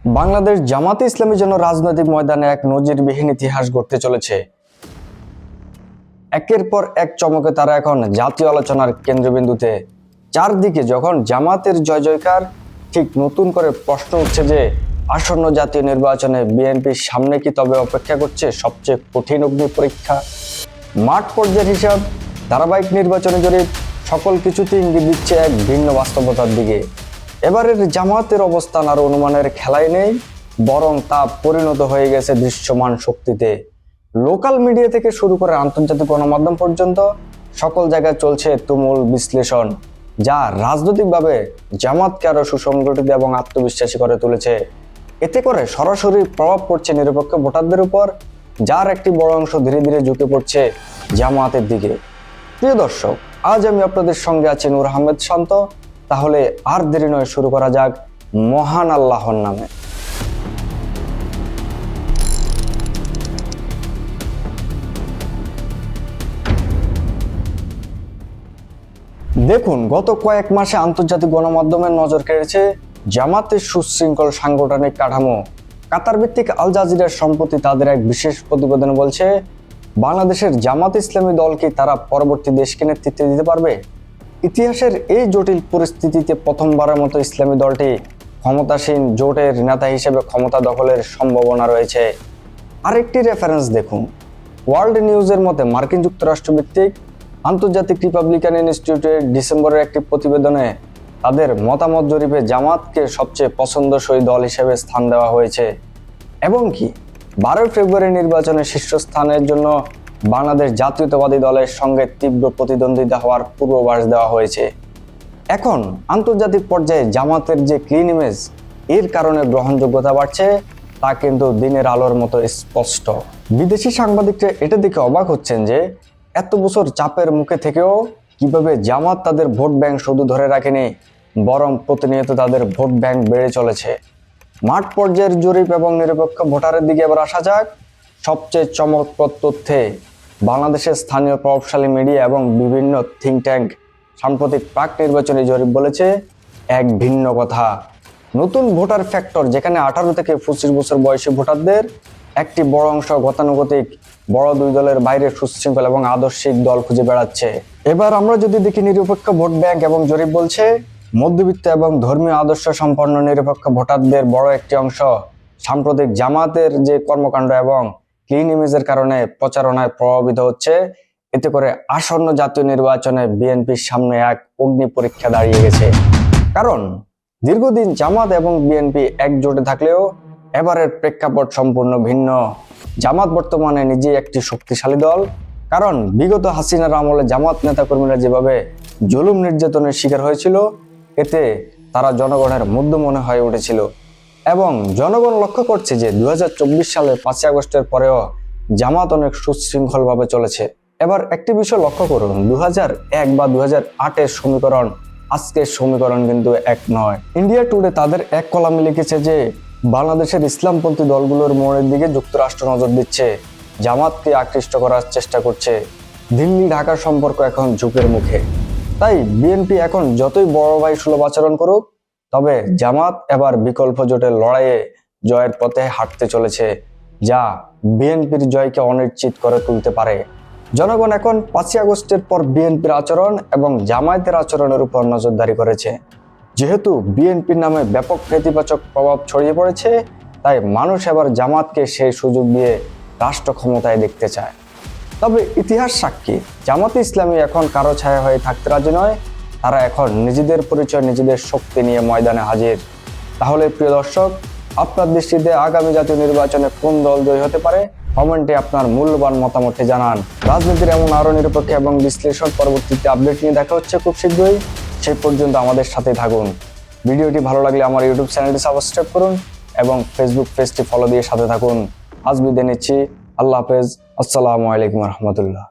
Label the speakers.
Speaker 1: বাংলাদেশ জামাতে ইসলামের জন্য রাজনৈতিক ময়দানে এক নজিরবিহীন ইতিহাস গড়তে চলেছে। একের পর এক চমকে তারা এখন জাতীয় আলোচনার কেন্দ্রবিন্দুতে। চারদিকে যখন জামাতের জয় জয়কার, ঠিক নতুন করে প্রশ্ন উঠছে যে, আসন্ন জাতীয় নির্বাচনে বিএনপির সামনে কি তবে অপেক্ষা করছে সবচেয়ে কঠিন অগ্নি পরীক্ষা? মাঠ পর্যায়ের হিসাব, ধারাবাহিক নির্বাচনে জরিপ, সকল কিছুতে ইঙ্গিত দিচ্ছে এক ভিন্ন বাস্তবতার দিকে। এবারের জামাতের অবস্থান আর অনুমানের খেলায় নেই, বরং তা পরিণত হয়ে গেছে দৃশ্যমান শক্তিতে। লোকাল মিডিয়া থেকে শুরু করে আন্তর্জাতিক গণমাধ্যম পর্যন্ত সকল জায়গায় চলছে তুমুল বিশ্লেষণ, যা রাজনৈতিকভাবে জামাতকে আরও সুসংগঠিত এবং আত্মবিশ্বাসী করে তুলেছে। এতে করে সরাসরি প্রভাব পড়ছে নিরপেক্ষ ভোটারদের উপর, যার একটি বড় অংশ ধীরে ধীরে ঝুঁকে পড়ছে জামাতের দিকে। প্রিয় দর্শক, আজ আমি আপনাদের সঙ্গে আছি নূর আহমেদ শান্ত তাহলে আর দেরি নয়, শুরু করা যাক মহান আল্লাহর নামে। দেখুন, গত কয়েক মাসে আন্তর্জাতিক গণমাধ্যমের নজর কেড়েছে জামাতের সুশৃঙ্খল সাংগঠনিক কাঠামো। কাতার ভিত্তিক আল জাজিরার সম্প্রতি তাদের এক বিশেষ প্রতিবেদনে বলছে, বাংলাদেশের জামাত ইসলামী দল কি তারা পরবর্তী দেশকে নেতৃত্ব দিতে পারবে? ইতিহাসের এই জটিল পরিস্থিতিতে প্রথমবারের মতো ইসলামী দলটি ক্ষমতাসীন জোটের নেতা হিসেবে ক্ষমতা দখলের সম্ভাবনা রয়েছে। আরেকটি রেফারেন্স দেখুন ওয়ার্ল্ড নিউজের মতে মার্কিন যুক্তরাষ্ট্র ভিত্তিক আন্তর্জাতিক রিপাবলিকান ইনস্টিটিউটের ডিসেম্বরের একটি প্রতিবেদনে তাদের মতামত জরিপে জামাতকে সবচেয়ে পছন্দসই দল হিসেবে স্থান দেওয়া হয়েছে। এবং কি, বারোই ফেব্রুয়ারি নির্বাচনে শীর্ষস্থানের জন্য বাংলাদেশ জাতীয়তাবাদী দলের সঙ্গে তীব্র প্রতিদ্বন্দ্বিতা হওয়ার পূর্বাভাস দেওয়া হয়েছে। এখন আন্তর্জাতিক পর্যায়ে জামাতের যে ক্লিন ইমেজ এর কারণে গ্রহণযোগ্যতা বাড়ছে, তা কিন্তু দিনের আলোর মতো স্পষ্ট। বিদেশি সাংবাদিকরা এটা দেখে অবাক হচ্ছেন যে, এত বছর চাপের মুখে থেকেও কীভাবে জামাত তাদের ভোট ব্যাংক শুধু ধরে রাখেনি, বরং প্রতিনিয়ত তাদের ভোট ব্যাংক বেড়ে চলেছে। মাঠ পর্যায়ের জরিপ এবং নিরপেক্ষ ভোটারের দিকে এবার আসা যাক। সবচেয়ে চমকপ্রদ তথ্যে বাংলাদেশের স্থানীয় প্রভাবশালী মিডিয়া এবং বিভিন্ন থিঙ্ক ট্যাঙ্ক সাম্প্রতিক প্রাক নির্বাচনী জরিপ বলেছে, এক ভিন্ন কথা। নতুন ভোটার ফ্যাক্টর যেখানে আঠারো থেকে পঁচিশ বছর বয়সী ভোটারদের একটি বড় অংশ গতানুগতিক, বড় দুই দলের বাইরে সুশৃঙ্খল এবং আদর্শিক দল খুঁজে বেড়াচ্ছে। এবার আমরা যদি দেখি নিরপেক্ষ ভোট ব্যাংক এবং জরিপ বলছে, মধ্যবিত্ত এবং ধর্মীয় আদর্শ সম্পন্ন নিরপেক্ষ ভোটারদের বড় একটি অংশ সাম্প্রতিক জামাতের যে কর্মকাণ্ড এবং ক্লিন ইমেজের কারণে প্রচারণায় প্রভাবিত হচ্ছে। এতে করে আসন্ন জাতীয় নির্বাচনে বিএনপির সামনে এক অগ্নি পরীক্ষা দাঁড়িয়ে গেছে। কারণ দীর্ঘদিন জামাত এবং বিএনপি একজোটে থাকলেও এবারের প্রেক্ষাপট সম্পূর্ণ ভিন্ন। জামাত বর্তমানে নিজেই একটি শক্তিশালী দল। কারণ বিগত হাসিনার আমলে জামাত নেতাকর্মীরা যেভাবে জুলুম নির্যাতনের শিকার হয়েছিল, এতে তারা জনগণের মধ্য মনে হয়ে উঠেছিল। এবং জনগণ লক্ষ্য করছে যে দু সালের পাঁচই আগস্টের পরেও জামাত অনেক সুশৃঙ্খলভাবে চলেছে। এবার একটি বিষয় লক্ষ্য করুন দু এক বা দু আটের সমীকরণ আজকের সমীকরণ কিন্তু এক নয়। ইন্ডিয়া টুডে তাদের এক কলামে লিখেছে যে, বাংলাদেশের ইসলামপন্থী দলগুলোর মোড়ের দিকে যুক্তরাষ্ট্র নজর দিচ্ছে, জামাতকে আকৃষ্ট করার চেষ্টা করছে। দিল্লি, ঢাকার সম্পর্ক এখন ঝুঁকের মুখে। তাই বিএনপি এখন যতই বড় ভাই সুলভ আচরণ করুক তবে জামাত এবার বিকল্প জোটের লড়াইয়ে জয়ের পথে হাঁটতে চলেছে, যা বিএনপির জয়কে অনিশ্চিত করে তুলতে পারে। জনগণ এখন পাঁচই আগস্টের পর বিএনপির আচরণ এবং জামায়াতের আচরণের উপর নজরদারি করেছে। যেহেতু বিএনপির নামে ব্যাপক নেতিবাচক প্রভাব ছড়িয়ে পড়েছে, তাই মানুষ এবার জামাতকে সেই সুযোগ দিয়ে রাষ্ট্র ক্ষমতায় দেখতে চায়। তবে ইতিহাস সাক্ষী, জামাতে ইসলামী এখন কারও ছায়া হয়ে থাকতে রাজি নয়। তারা এখন নিজেদের পরিচয়, নিজেদের শক্তি নিয়ে ময়দানে হাজির। তাহলে প্রিয় দর্শক, আপনার দৃষ্টিতে আগামী জাতীয় নির্বাচনে কোন দল জয়ী হতে পারে? কমেন্টে আপনার মূল্যবান মতামতটি জানান। রাজনীতির এমন আরও নিরপেক্ষ এবং বিশ্লেষণ পরবর্তীতে আপডেট নিয়ে দেখা হচ্ছে খুব শীঘ্রই। সেই পর্যন্ত আমাদের সাথে থাকুন। ভিডিওটি ভালো লাগলে আমার ইউটিউব চ্যানেলটি সাবস্ক্রাইব করুন এবং ফেসবুক পেজটি ফলো দিয়ে সাথে থাকুন। আজ বিদায় নিচ্ছি। আল্লাহ হাফেজ। আসসালামু আলাইকুম রহমতুল্লাহ।